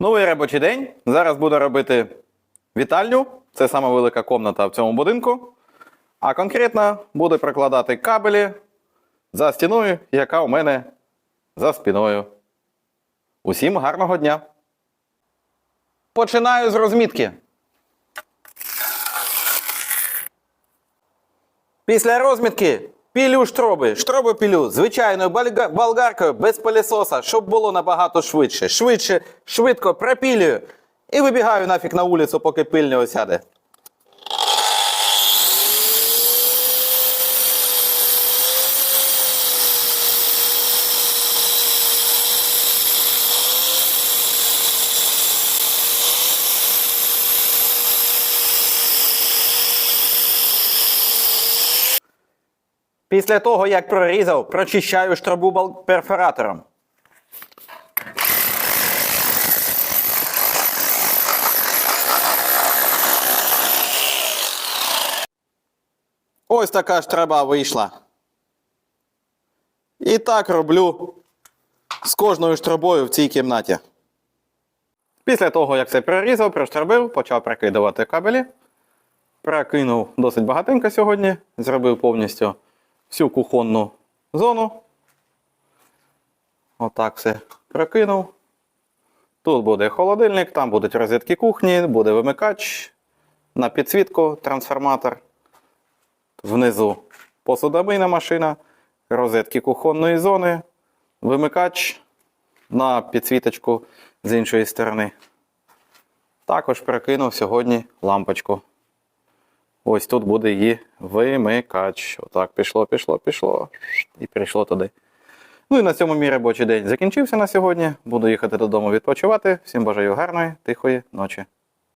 Новий робочий день. Зараз буду робити вітальню. Це сама велика комната в цьому будинку. А конкретно буду прикладати кабелі за стіною, яка у мене за спиною. Усім гарного дня! Починаю з розмітки. Після розмітки пілю штроби. Штроби пілю звичайною болгаркою без пилісоса, щоб було набагато швидше. Швидше, швидко пропілюю. І вибігаю нафік на вулицю, поки пиль не осяде. Після того, як прорізав, прочищаю штробу бал- перфоратором. Ось така штраба вийшла. І так роблю з кожною штробою в цій кімнаті. Після того, як все прорізав, проштробив, почав прикидувати кабелі. Прокинув досить багатенько сьогодні. Зробив повністю всю кухонну зону. Отак все прокинув. Тут буде холодильник, там будуть розетки кухні, буде вимикач на підсвітку, трансформатор. Внизу посудомийна машина, розетки кухонної зони, вимикач на підсвіточку з іншої сторони. Також прокинув сьогодні лампочку. Ось тут буде її вимикач. Отак, пішло, пішло, пішло. І прийшло туди. Ну і на цьому мій робочий день закінчився на сьогодні. Буду їхати додому відпочивати. Всім бажаю гарної, тихої ночі.